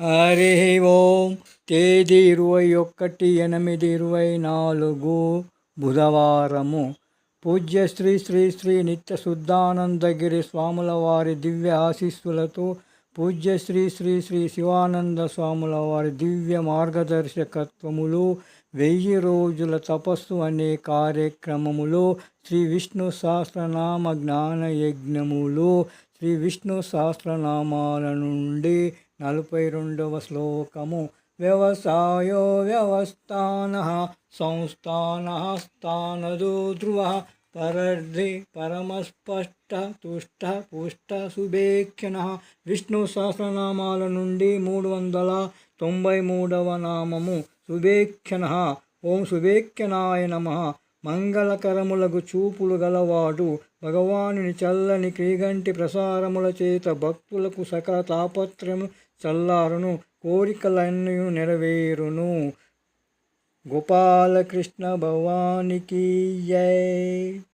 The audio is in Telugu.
హరి ఓం తేదీ ఇరవై ఒకటి ఎనిమిది ఇరవై నాలుగు బుధవారము. పూజ్య శ్రీ శ్రీ శ్రీ నిత్య శుద్ధానందగిరి స్వాముల వారి దివ్య ఆశీస్సులతో పూజ్య శ్రీ శ్రీ శ్రీ శివానంద స్వాముల వారి దివ్య మార్గదర్శకత్వములు వెయ్యి రోజుల తపస్సు అనే కార్యక్రమములో శ్రీ విష్ణు సహస్రనామ జ్ఞాన యజ్ఞములు శ్రీ విష్ణు సహస్రనామాల నుండి నలభై రెండవ శ్లోకము. వ్యవసాయో వ్యవస్థాన సంస్థాన స్థానదో ధ్రువ పరర్ధి పరమస్పష్ట తుష్ట పుష్ట సుభేక్షణ విష్ణు సహస్రనామాల నుండి మూడు వందల తొంభై మూడవ నామము సుభేక్షణ ఓం సుభేక్షణాయ నమ. మంగళకరములకు చూపులు గలవాడు భగవానుని చల్లని క్రీగంటి ప్రసారముల చేత భక్తులకు సకల తాపత్రము చల్లారును కోరికలన్నీ నెరవేరును. గోపాలకృష్ణ భవానికి జై.